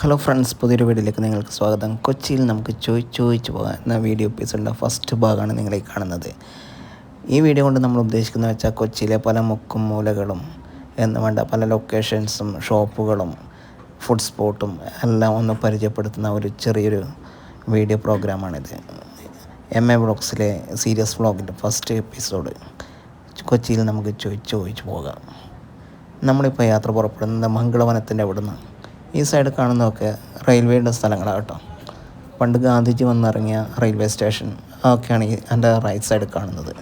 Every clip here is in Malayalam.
ഹലോ ഫ്രണ്ട്സ് പുതിയൊരു വീഡിയോയിലേക്ക് നിങ്ങൾക്ക് സ്വാഗതം. കൊച്ചിയിൽ നമുക്ക് ചോയ് ചോദിച്ചു പോകാം എന്ന വീഡിയോ എപ്പിസോഡിന്റെ ഫസ്റ്റ് ഭാഗമാണ് നിങ്ങളീ കാണുന്നത്. ഈ വീഡിയോ കൊണ്ട് നമ്മൾ ഉദ്ദേശിക്കുന്നത് വെച്ചാൽ കൊച്ചിയിലെ പല മുക്കും മൂലകളും എന്ന് വേണ്ട പല ലൊക്കേഷൻസും ഷോപ്പുകളും ഫുഡ് സ്പോട്ടും എല്ലാം ഒന്ന് പരിചയപ്പെടുത്തുന്ന ഒരു ചെറിയൊരു വീഡിയോ പ്രോഗ്രാമാണിത് എം എ വ്ളോഗ്സിലെ സീരിയസ് വ്ളോഗിന്റെ ഫസ്റ്റ് എപ്പിസോഡ് കൊച്ചിയിൽ നമുക്ക് ചോദിച്ചു ചോദിച്ചു പോകാം. നമ്മളിപ്പോൾ യാത്ര പുറപ്പെടുന്നത് മംഗളവനത്തിന്റെ അവിടുന്ന് ഈ സൈഡ് കാണുന്നതൊക്കെ റെയിൽവേയുടെ സ്ഥലങ്ങളാണ് കേട്ടോ. പണ്ട് ഗാന്ധിജി വന്നിറങ്ങിയ റെയിൽവേ സ്റ്റേഷൻ അതൊക്കെയാണ് ഈ എന്റെ റൈറ്റ് സൈഡ് കാണുന്നത്.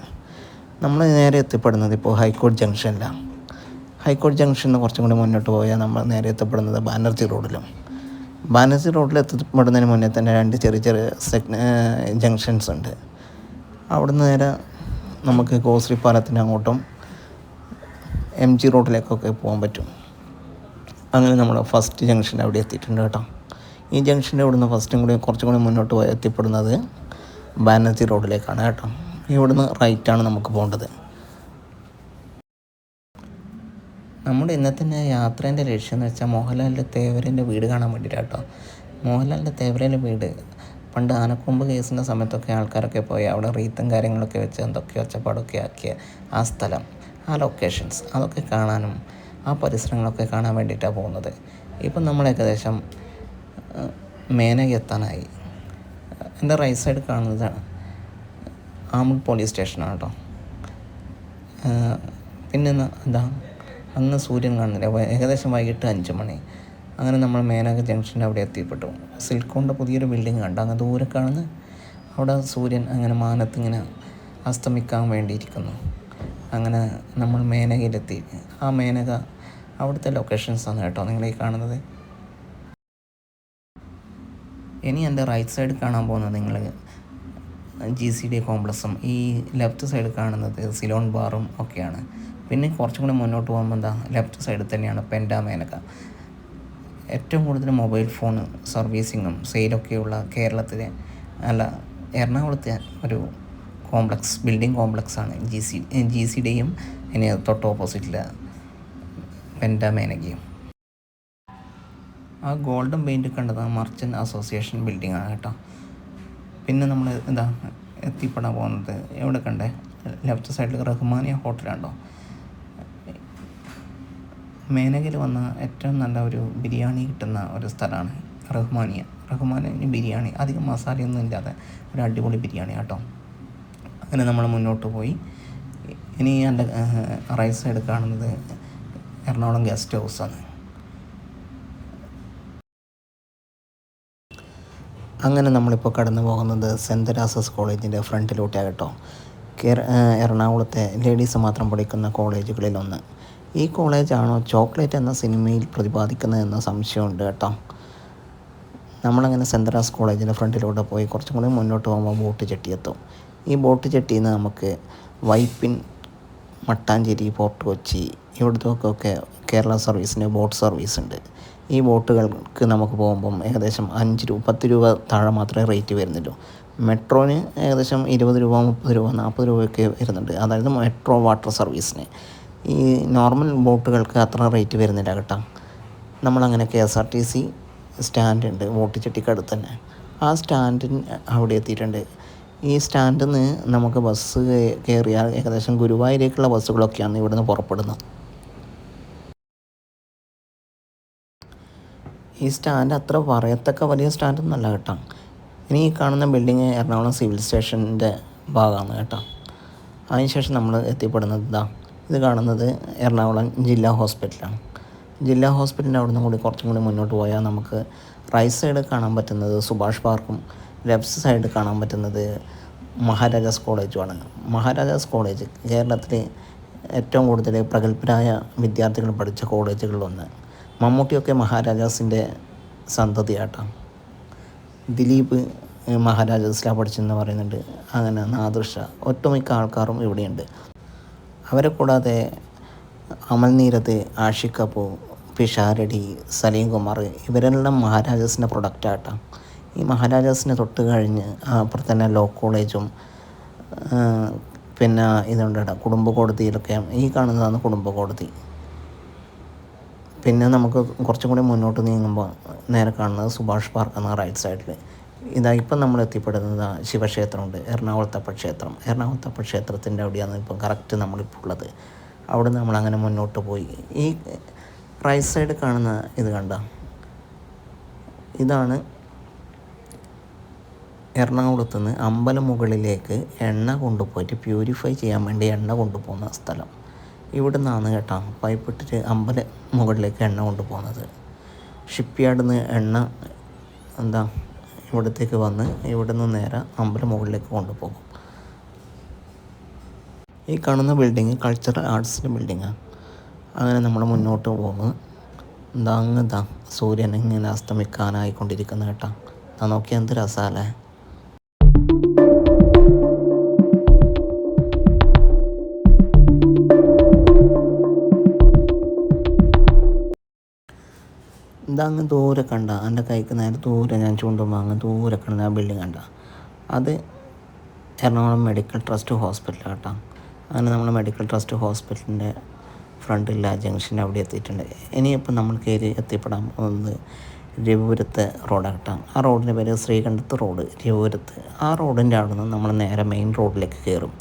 നമ്മൾ നേരെ എത്തിപ്പെടുന്നത് ഇപ്പോൾ ഹൈക്കോട്ട് ജംഗ്ഷനിലാണ് ഹൈക്കോട്ട് ജംഗ്ഷനിൽ നിന്ന് കുറച്ചും കൂടി മുന്നോട്ട് പോയാൽ നമ്മൾ നേരെ എത്തപ്പെടുന്നത് ബാനർജി റോഡിലും. ബാനർജി റോഡിൽ എത്തിപ്പെടുന്നതിന് മുന്നേ തന്നെ രണ്ട് ചെറിയ ചെറിയ സെക് ജംഗ്ഷൻസ് ഉണ്ട്. അവിടുന്ന് നേരെ നമുക്ക് കോസ്രി പാലത്തിന് അങ്ങോട്ടും എം ജി റോഡിലേക്കൊക്കെ പോകാൻ പറ്റും. അങ്ങനെ നമ്മൾ ഫസ്റ്റ് ജംഗ്ഷൻ അവിടെ എത്തിയിട്ടുണ്ട് കേട്ടോ. ഈ ജംഗ്ഷന്റെ ഇവിടുന്ന് ഫസ്റ്റും കൂടി കുറച്ചും കൂടി മുന്നോട്ട് പോയി എത്തിപ്പെടുന്നത് ബാനർജി റോഡിലേക്കാണ് കേട്ടോ. ഇവിടുന്ന് റൈറ്റാണ് നമുക്ക് പോകേണ്ടത്. നമ്മുടെ ഇന്നത്തെ യാത്രേന്റെ ലക്ഷ്യം എന്ന് വെച്ചാൽ മോഹൻലാലിന്റെ തേവരന്റെ വീട് കാണാൻ വേണ്ടിയിട്ടാണ് കേട്ടോ. മോഹൻലാലിന്റെ തേവരന്റെ വീട് പണ്ട് ആനക്കൊമ്പ് കേസിന്റെ സമയത്തൊക്കെ ആൾക്കാരൊക്കെ പോയി അവിടെ റീത്തും കാര്യങ്ങളൊക്കെ വെച്ച് എന്തൊക്കെ ഒച്ചപ്പാടൊക്കെ ആക്കിയ ആ സ്ഥലം ആ ലൊക്കേഷൻസ് അതൊക്കെ കാണാനും ആ പരിസരങ്ങളൊക്കെ കാണാൻ വേണ്ടിയിട്ടാണ് പോകുന്നത്. ഇപ്പം നമ്മൾ ഏകദേശം മേനക എത്താനായി. എന്റെ റൈറ്റ് സൈഡ് കാണുന്നതാണ് ആമൂൾ പോലീസ് സ്റ്റേഷനാണ് കേട്ടോ. പിന്നെ എന്താ അങ്ങ് സൂര്യൻ കാണുന്നില്ല. ഏകദേശം വൈകിട്ട് അഞ്ച് മണി. അങ്ങനെ നമ്മൾ മേനക ജംഗ്ഷന്റെ അവിടെ എത്തിപ്പെട്ടു. സിൽക്കോണിന്റെ പുതിയൊരു ബിൽഡിംഗ് കണ്ടു. അങ്ങ് ദൂരെ കാണുന്ന അവിടെ സൂര്യൻ അങ്ങനെ മാനത്തിങ്ങനെ അസ്തമിക്കാൻ വേണ്ടിയിരിക്കുന്നു. അങ്ങനെ നമ്മൾ മേനകയിലെത്തി. ആ മേനക അവിടുത്തെ ലൊക്കേഷൻസാണ് കേട്ടോ നിങ്ങൾ ഈ കാണുന്നത്. ഇനി എന്റെ റൈറ്റ് സൈഡ് കാണാൻ പോകുന്നത് നിങ്ങൾ ജി സി ഡി കോംപ്ലക്സും ഈ ലെഫ്റ്റ് സൈഡ് കാണുന്നത് സിലോൺ ബാറും ഒക്കെയാണ്. പിന്നെ കുറച്ചും കൂടി മുന്നോട്ട് പോകുമ്പോൾ എന്താ ലെഫ്റ്റ് സൈഡിൽ തന്നെയാണ് പെൻഡാ മേനക ഏറ്റവും കൂടുതൽ മൊബൈൽ ഫോൺ സർവീസിങ്ങും സെയിലൊക്കെയുള്ള കേരളത്തിലെ അല്ല എറണാകുളത്തെ ഒരു കോംപ്ലക്സ് ബിൽഡിംഗ് കോംപ്ലക്സാണ് ജി സി ജി സി ഡിയും ഇനി തൊട്ട് ഓപ്പോസിറ്റിൽ മേനകയും. ആ ഗോൾഡൻ പെയിന്റ് കണ്ടത് മർച്ചന്റ് അസോസിയേഷൻ ബിൽഡിംഗ് ആണ് കേട്ടോ. പിന്നെ നമ്മൾ എന്താ എത്തിപ്പെടാൻ പോകുന്നത് എവിടെ കണ്ടേ? ലെഫ്റ്റ് സൈഡിൽ റഹ്മാനിയ ഹോട്ടലുണ്ടോ? മേനകയിൽ വന്ന ഏറ്റവും നല്ല ഒരു ബിരിയാണി കിട്ടുന്ന ഒരു സ്ഥലമാണ് റഹ്മാനിയ. റഹ്മാനിയ ബിരിയാണി അധികം മസാലയൊന്നും ഇല്ലാതെ ഒരു അടിപൊളി ബിരിയാണി കേട്ടോ. അങ്ങനെ നമ്മൾ മുന്നോട്ട് പോയി. ഇനി എന്റെ റൈസ് സൈഡ് എറണാകുളം ഗസ്റ്റ് ഹൗസാണ് അങ്ങനെ നമ്മളിപ്പോൾ കടന്നു പോകുന്നത് സെന്റ് തെരാസസ് കോളേജിന്റെ ഫ്രണ്ടിലോട്ടാണ് കേട്ടോ. കേര എറണാകുളത്തെ ലേഡീസ് മാത്രം പഠിക്കുന്ന കോളേജുകളിലൊന്ന്. ഈ കോളേജാണോ ചോക്ലേറ്റ് എന്ന സിനിമയിൽ പ്രതിപാദിക്കുന്നതെന്ന സംശയമുണ്ട് കേട്ടോ. നമ്മളങ്ങനെ സെന്റ് തെരാസ് കോളേജിന്റെ ഫ്രണ്ടിലൂടെ പോയി കുറച്ചും കൂടി മുന്നോട്ട് പോകുമ്പോൾ ബോട്ട് ചെട്ടി എത്തും ഈ ബോട്ട് ചെട്ടിയിൽ നിന്ന് നമുക്ക് വൈപ്പിൻ മട്ടാഞ്ചേരി ഫോർട്ട് കൊച്ചി ഇവിടുത്തൊക്കെ കേരള സർവീസിന് ബോട്ട് സർവീസ് ഉണ്ട് ഈ ബോട്ടുകൾക്ക് നമുക്ക് പോകുമ്പം ഏകദേശം അഞ്ച് രൂപ പത്ത് രൂപ താഴെ മാത്രമേ റേറ്റ് വരുന്നുള്ളൂ. മെട്രോന് ഏകദേശം ഇരുപത് രൂപ മുപ്പത് രൂപ നാൽപ്പത് രൂപയൊക്കെ വരുന്നുണ്ട്. അതായത് മെട്രോ വാട്ടർ സർവീസിന്. ഈ നോർമൽ ബോട്ടുകൾക്ക് അത്ര റേറ്റ് വരുന്നില്ല കേട്ടോ. നമ്മളങ്ങനെ K S R T C stand ഉണ്ട് വോട്ടിച്ചട്ടിക്കടുത്ത് തന്നെ. ആ സ്റ്റാൻഡിന് അവിടെ എത്തിയിട്ടുണ്ട്. ഈ സ്റ്റാൻഡിൽ നിന്ന് നമുക്ക് ബസ് കയറിയാൽ ഏകദേശം ഗുരുവായൂരേക്കുള്ള ബസ്സുകളൊക്കെയാണ് ഇവിടുന്ന് പുറപ്പെടുന്നത്. ഈ സ്റ്റാൻഡ് അത്ര പറയത്തക്ക വലിയ സ്റ്റാൻഡൊന്നുമല്ല കേട്ടോ. ഇനി ഈ കാണുന്ന ബിൽഡിങ് എറണാകുളം സിവിൽ സ്റ്റേഷന്റെ ഭാഗമാണ് കേട്ടോ. അതിനുശേഷം നമ്മൾ എത്തിപ്പെടുന്നത് ഇതാ ഇത് കാണുന്നത് എറണാകുളം ജില്ലാ ഹോസ്പിറ്റലാണ്. ജില്ലാ ഹോസ്പിറ്റലിന്റെ അവിടുന്ന് കൂടി കുറച്ചും കൂടി മുന്നോട്ട് പോയാൽ നമുക്ക് റൈറ്റ് സൈഡ് കാണാൻ പറ്റുന്നത് സുഭാഷ് പാർക്കും ലെഫ്റ്റ് സൈഡ് കാണാൻ പറ്റുന്നത് മഹാരാജാസ് കോളേജുമാണ്. മഹാരാജാസ് കോളേജ് കേരളത്തിലെ ഏറ്റവും കൂടുതൽ പ്രഗത്ഭരായ വിദ്യാർത്ഥികൾ പഠിച്ച കോളേജുകളിലൊന്ന് മമ്മൂട്ടിയൊക്കെ മഹാരാജാസിന്റെ സന്തതിയാട്ടാണ്. ദിലീപ് മഹാരാജാസിലാണ് പഠിച്ചെന്ന് പറയുന്നുണ്ട്. അങ്ങനെ നാദൃഷ ഒട്ടുമിക്ക ആൾക്കാരും ഇവിടെയുണ്ട്. അവരെ കൂടാതെ അമൽനീരത് ആഷിഖ് കപൂർ പിഷാരടി സലീം കുമാർ ഇവരെല്ലാം മഹാരാജാസിന്റെ പ്രൊഡക്റ്റായിട്ടാണ്. ഈ മഹാരാജാസിനെ തൊട്ട് കഴിഞ്ഞ് അപ്പുറത്ത് തന്നെ ലോ കോളേജും പിന്നെ ഇതുണ്ട് കുടുംബ കോടതിയിലൊക്കെ ഈ കാണുന്നതാണ് കുടുംബ കോടതി. പിന്നെ നമുക്ക് കുറച്ചും കൂടി മുന്നോട്ട് നീങ്ങുമ്പോൾ നേരെ കാണുന്നത് സുഭാഷ് പാർക്ക് എന്ന റൈറ്റ് സൈഡിൽ ഇതാ ഇപ്പം നമ്മൾ എത്തിപ്പെടുന്നത് ശിവക്ഷേത്രമുണ്ട്. എറണാകുളത്തപ്പ ക്ഷേത്രം. എറണാകുളത്തപ്പ ക്ഷേത്രത്തിന്റെ അവിടെയാണ് ഇപ്പം കറക്റ്റ് നമ്മളിപ്പോൾ ഉള്ളത്. അവിടെ നമ്മൾ അങ്ങനെ മുന്നോട്ട് പോയി. ഈ റൈറ്റ് സൈഡ് കാണുന്ന ഇത് കണ്ട. ഇതാണ് എറണാകുളത്ത് നിന്ന് അമ്പലം മുകളിലേക്ക് എണ്ണ കൊണ്ടുപോയിട്ട് പ്യൂരിഫൈ ചെയ്യാൻ വേണ്ടി എണ്ണ കൊണ്ടുപോകുന്ന സ്ഥലം. ഇവിടെ നിന്നാണ് കേട്ടോ പൈപ്പ് ഇട്ടിട്ട് അമ്പല മുകളിലേക്ക് എണ്ണ കൊണ്ടുപോകുന്നത്. ഷിപ്പ് യാർഡിൽ നിന്ന് എണ്ണ എന്താ ഇവിടത്തേക്ക് വന്ന് ഇവിടെ നിന്ന് നേരെ അമ്പല മുകളിലേക്ക് കൊണ്ടുപോകും. ഈ കാണുന്ന ബിൽഡിങ് കൾച്ചറൽ ആർട്സിന്റെ ബിൽഡിങ്ങാണ് അങ്ങനെ നമ്മൾ മുന്നോട്ട് പോകുന്നു. എന്താ അങ്ങ് സൂര്യൻ ഇങ്ങനെ അസ്തമിക്കാനായിക്കൊണ്ടിരിക്കുന്ന കേട്ടോ. നോക്കിയാൽ എന്ത് രസമല്ലേ ഇതാ അങ്ങ് ദൂരെ കണ്ട? എന്റെ കൈക്ക് നേരെ ദൂരെ ഞാൻ ചൂണ്ടുമ്പോൾ അങ്ങ് ദൂരെ കണ്ട ആ ബിൽഡിംഗ് കണ്ട. അത് എറണാകുളം മെഡിക്കൽ ട്രസ്റ്റ് ഹോസ്പിറ്റൽ കേട്ടോ. അങ്ങനെ നമ്മൾ മെഡിക്കൽ ട്രസ്റ്റ് ഹോസ്പിറ്റലിന്റെ ഫ്രണ്ടിലെ ജംഗ്ഷന്റെ അവിടെ എത്തിയിട്ടുണ്ട്. ഇനിയിപ്പോൾ നമ്മൾ കയറി എത്തിപ്പെടാൻ പോകുന്നത് രവിപുരത്ത് റോഡാണ് കേട്ടോ. ആ റോഡിന്റെ പേര് ശ്രീകണ്ഠത്ത് റോഡ് രവിപുരത്ത്. ആ റോഡിന്റെ അവിടെ നിന്ന് നമ്മൾ നേരെ മെയിൻ റോഡിലേക്ക് കയറും.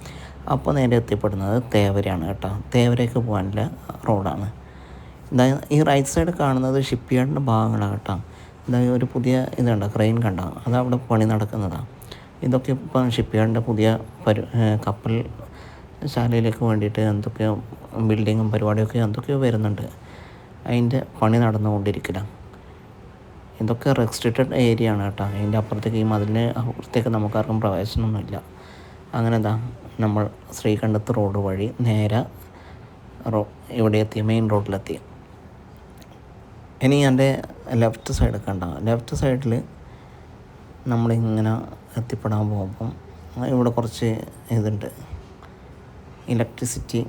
അപ്പോൾ നേരെ എത്തിപ്പെടുന്നത് തേവരയാണ് കേട്ടോ. തേവരയ്ക്ക് പോകാനുള്ള റോഡാണ് ഇതാ ഈ റൈറ്റ് സൈഡ് കാണുന്നത് ഷിപ്പ് യാർഡിന്റെ ഭാഗങ്ങളാണ് കേട്ടോ ഇതാ ഒരു പുതിയ ഇതുണ്ട് ക്രെയിൻ കണ്ടോ. അത് അവിടെ പണി നടക്കുന്നതാണ് ഇതൊക്കെ ഇപ്പം ഷിപ്പ് യാർഡിന്റെ പുതിയ പരു കപ്പൽ ശാലയിലേക്ക് വേണ്ടിയിട്ട് എന്തൊക്കെയോ ബിൽഡിങ്ങും പരിപാടിയൊക്കെ എന്തൊക്കെയോ വരുന്നുണ്ട്. അതിന്റെ പണി നടന്നുകൊണ്ടിരിക്കില്ല ഇതൊക്കെ റെസ്ട്രിക്റ്റഡ് ഏരിയ ആണ് കേട്ടോ. അതിന്റെ അപ്പുറത്തേക്ക് ഈ മതിലിന് അപ്പുറത്തേക്ക് നമുക്കാർക്കും പ്രവേശനമൊന്നുമില്ല. അങ്ങനെ എന്താ നമ്മൾ ശ്രീകണ്ഠത്ത് റോഡ് വഴി നേരെ റോ ഇവിടെ എത്തി മെയിൻ റോഡിലെത്തി ഇനി എന്റെ ലെഫ്റ്റ് സൈഡ് കണ്ട ലെഫ്റ്റ് സൈഡിൽ നമ്മളിങ്ങനെ എത്തിപ്പെടാൻ പോകുമ്പം ഇവിടെ കുറച്ച് ഇതുണ്ട്. ഇലക്ട്രിസിറ്റി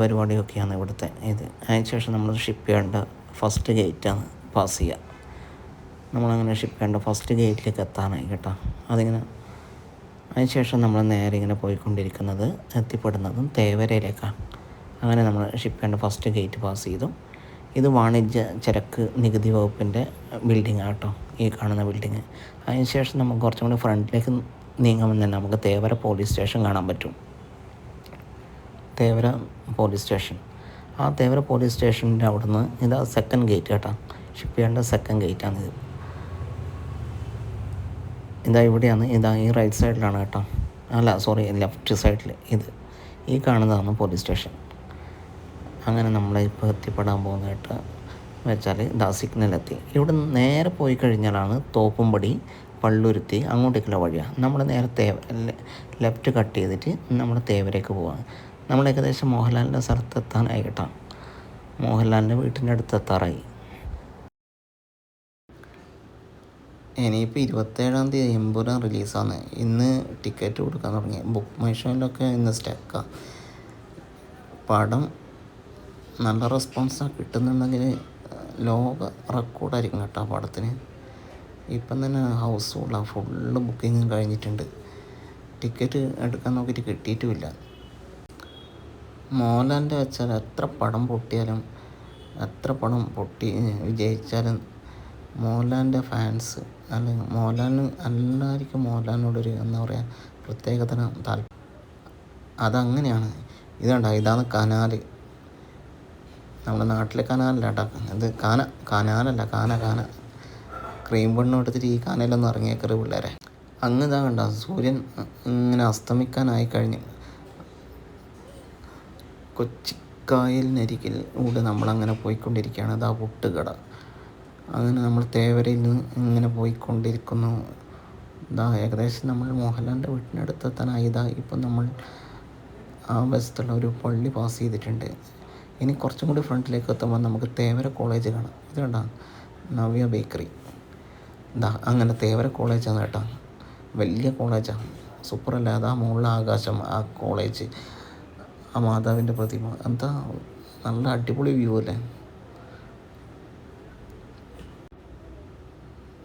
പരിപാടിയൊക്കെയാണ് ഇവിടുത്തെ ഇത്. അതിനുശേഷം നമ്മൾ ഷിപ്പ് ചെയ്യേണ്ട ഫസ്റ്റ് ഗേറ്റാണ് പാസ് ചെയ്യുക. നമ്മളങ്ങനെ ഷിപ്പ് ചെയ്യേണ്ട ഫസ്റ്റ് ഗേറ്റിലേക്ക് എത്താനായി കേട്ടോ. അതിങ്ങനെ അതിനുശേഷം നമ്മൾ നേരെ ഇങ്ങനെ പോയിക്കൊണ്ടിരിക്കുന്നത് എത്തിപ്പെടുന്നതും തേവരയിലേക്കാണ്. അങ്ങനെ നമ്മൾ ഷിപ്പ് ചെയ്യേണ്ട ഫസ്റ്റ് ഗേറ്റ് പാസ് ചെയ്തു. ഇത് വാണിജ്യ ചരക്ക് നികുതി വകുപ്പിന്റെ ബിൽഡിംഗ് ആട്ടോ ഈ കാണുന്ന ബിൽഡിങ്. അതിനുശേഷം നമുക്ക് കുറച്ചും കൂടി ഫ്രണ്ടിലേക്ക് നീങ്ങുമ്പോൾ തന്നെ നമുക്ക് തേവര പോലീസ് സ്റ്റേഷൻ കാണാൻ പറ്റും. Thevara police station. ആ തേവര പോലീസ് സ്റ്റേഷന്റെ അവിടുന്ന് ഇതാ സെക്കൻഡ് ഗേറ്റ് കേട്ടോ ഷിപ്പ് ചെയ്യേണ്ട സെക്കൻഡ് ഗേറ്റാണിത് ഇതാ. ഇവിടെയാണ് ഇതാ ഈ റൈറ്റ് സൈഡിലാണ് കേട്ടോ. അല്ല സോറി ലെഫ്റ്റ് സൈഡിൽ ഇത്. ഈ കാണുന്നതാണ് പോലീസ് സ്റ്റേഷൻ. അങ്ങനെ നമ്മൾ ഇപ്പോൾ എത്തിപ്പെടാൻ പോകുന്നതായിട്ട് വെച്ചാൽ ദാ സിഗ്നലെത്തി. ഇവിടെ നേരെ പോയി കഴിഞ്ഞാലാണ് തോപ്പുംപടി പള്ളുരുത്തി അങ്ങോട്ടേക്കുള്ള വഴിയാണ് നമ്മൾ നേരെ തേവ ലെഫ്റ്റ് കട്ട് ചെയ്തിട്ട് നമ്മൾ തേവരേക്ക് പോവാണ് നമ്മൾ ഏകദേശം മോഹൻലാലിന്റെ സ്ഥലത്ത് എത്താനായി കേട്ടോ മോഹൻലാലിന്റെ വീട്ടിന്റെ അടുത്ത് എത്താറായി ഇനിയിപ്പോൾ ഇരുപത്തേഴാം തീയതി എമ്പുരാൻ റിലീസാണ് ഇന്ന് ടിക്കറ്റ് കൊടുക്കാൻ തുടങ്ങി. ബുക്ക് മൈ ഷോയിലൊക്കെ ഇന്ന് സ്റ്റക്കാണ് പടം നല്ല റെസ്പോൺസാണ് കിട്ടുന്നുണ്ടെങ്കിൽ ലോക റെക്കോർഡായിരിക്കും കേട്ടോ ആ പടത്തിന്. ഇപ്പം തന്നെ ഹൗസ് ഫുള്ളാണ് ഫുള്ള് ബുക്കിങ്ങും കഴിഞ്ഞിട്ടുണ്ട്. ടിക്കറ്റ് എടുക്കാൻ നോക്കിയിട്ട് കിട്ടിയിട്ടുമില്ല. മോഹൻലാലിന്റെ വെച്ചാൽ എത്ര പടം പൊട്ടിയാലും എത്ര പടം പൊട്ടി വിജയിച്ചാലും മോഹൻലാലിന്റെ ഫാൻസ് അല്ലെങ്കിൽ മോഹൻലാലിന് എല്ലാവർക്കും മോഹൻലാലിനോടൊരു എന്താ പറയുക പ്രത്യേകതരം താല്പര്യം അതങ്ങനെയാണ്. ഇതുണ്ട ഇതാണ് കനാല്. നമ്മുടെ നാട്ടിലെ കനാലല്ല കേട്ടോ ഇത് കാന കനാലല്ല കാന കാന. ക്രീം പെണ്ണ് എടുത്തിട്ട് ഈ കാനയിലൊന്നും ഇറങ്ങിയേക്കറ് പിള്ളേരെ. അങ്ങ് ഇതാ കണ്ട സൂര്യൻ ഇങ്ങനെ അസ്തമിക്കാനായി കഴിഞ്ഞു. കൊച്ചിക്കായലിനരികിൽ കൂടെ നമ്മളങ്ങനെ പോയിക്കൊണ്ടിരിക്കുകയാണ്. ഇതാ പൊട്ടുകട. അങ്ങനെ നമ്മൾ തേവരയിൽ നിന്ന് ഇങ്ങനെ പോയിക്കൊണ്ടിരിക്കുന്നു. ഇതാ ഏകദേശം നമ്മൾ മോഹൻലാലിന്റെ വീട്ടിനടുത്തെത്താനായി. ഇതാ ഇപ്പം നമ്മൾ ആ വശത്തുള്ള ഒരു പള്ളി പാസ് ചെയ്തിട്ടുണ്ട്. ഇനി കുറച്ചും കൂടി ഫ്രണ്ടിലേക്ക് എത്തുമ്പോൾ നമുക്ക് തേവര കോളേജ് കാണാം. ഇത് കണ്ടാ? നവ്യ ബേക്കറി. ഇതാ അങ്ങനെ തേവര കോളേജാണ് കേട്ടോ. വലിയ കോളേജാണ് സൂപ്പറല്ല ആ മുകളിൽ ആകാശം ആ കോളേജ് ആ മാതാവിന്റെ പ്രതിമ. എന്താ നല്ല അടിപൊളി വ്യൂ അല്ലേ?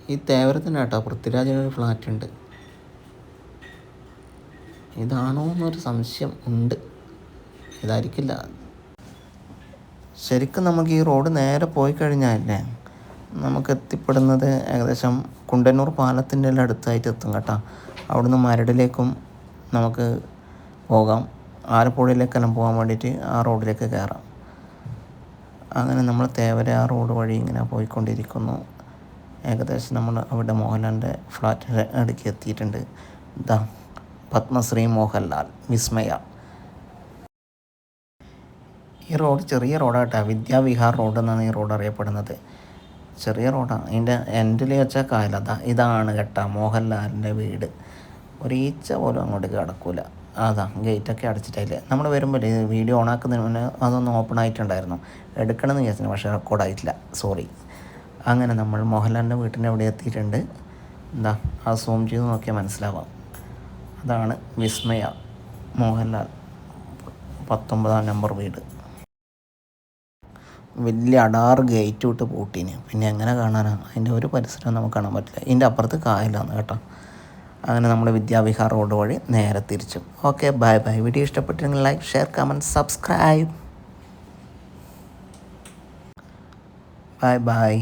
ഈ തേവരത്തിന് കേട്ടോ പൃഥ്വിരാജിനൊരു ഫ്ലാറ്റ് ഉണ്ട്. ഇതാണോ എന്നൊരു സംശയം ഉണ്ട്. ഇതായിരിക്കില്ല. ശരിക്കും നമുക്ക് ഈ റോഡ് നേരെ പോയി കഴിഞ്ഞാലേ നമുക്ക് എത്തിപ്പെടുന്നത് ഏകദേശം കുണ്ടന്നൂർ പാലത്തിന്റെ എല്ലാം അടുത്തായിട്ട് എത്തും കേട്ടോ. അവിടുന്ന് മരടിലേക്കും നമുക്ക് പോകാം. ആലപ്പുഴയിലേക്കെല്ലാം പോകാൻ വേണ്ടിയിട്ട് ആ റോഡിലേക്ക് കയറാം. അങ്ങനെ നമ്മൾ തേവര ആ റോഡ് വഴി ഇങ്ങനെ പോയിക്കൊണ്ടിരിക്കുന്നു. ഏകദേശം നമ്മൾ അവിടെ മോഹൻലാലിന്റെ ഫ്ലാറ്റ് അടുക്കി എത്തിയിട്ടുണ്ട്. ഇതാ പത്മശ്രീ മോഹൻലാൽ വിസ്മയ. ഈ റോഡ് ചെറിയ റോഡാട്ടോ. വിദ്യാവിഹാർ റോഡ് എന്നാണ് ഈ റോഡ് അറിയപ്പെടുന്നത്. ചെറിയ റോഡാണ് അതിന്റെ എൻഡിൽ വെച്ച കാലത ഇതാണ് കേട്ടോ മോഹൻലാലിന്റെ വീട്. ഒരു പോലും അങ്ങോട്ട് കിടക്കൂല. അതാ ഗേറ്റൊക്കെ അടച്ചിട്ടില്ലേ നമ്മൾ വരുമ്പോൾ വീഡിയോ ഓണാക്കുന്നതിന് മുന്നേ അതൊന്നും ഓപ്പൺ ആയിട്ടുണ്ടായിരുന്നു. എടുക്കണമെന്ന് വിചാരിച്ചു പക്ഷേ റെക്കോർഡായിട്ടില്ല സോറി അങ്ങനെ നമ്മൾ മോഹൻലാലിന്റെ വീട്ടിന്റെ അവിടെ എത്തിയിട്ടുണ്ട്. എന്താ ആ സൂം ചെയ്ത് നോക്കിയാൽ മനസ്സിലാവാം. അതാണ് വിസ്മയ മോഹൻലാൽ പത്തൊമ്പതാം നമ്പർ വീട്. വലിയ അടാറ് ഗേറ്റ് വിട്ട് പൂട്ടീന്. പിന്നെ എങ്ങനെ കാണാനാണ് അതിന്റെ ഒരു പരിസരം നമുക്ക് കാണാൻ പറ്റില്ല. ഇതിന്റെ അപ്പുറത്ത് കായലാണ് കേട്ടോ. അങ്ങനെ നമ്മൾ വിദ്യാവിഹാർ റോഡ് വഴി നേരെ തിരിച്ചു. Okay bye bye video ഇഷ്ടപ്പെട്ടിരുന്നെങ്കിൽ like share comment subscribe bye bye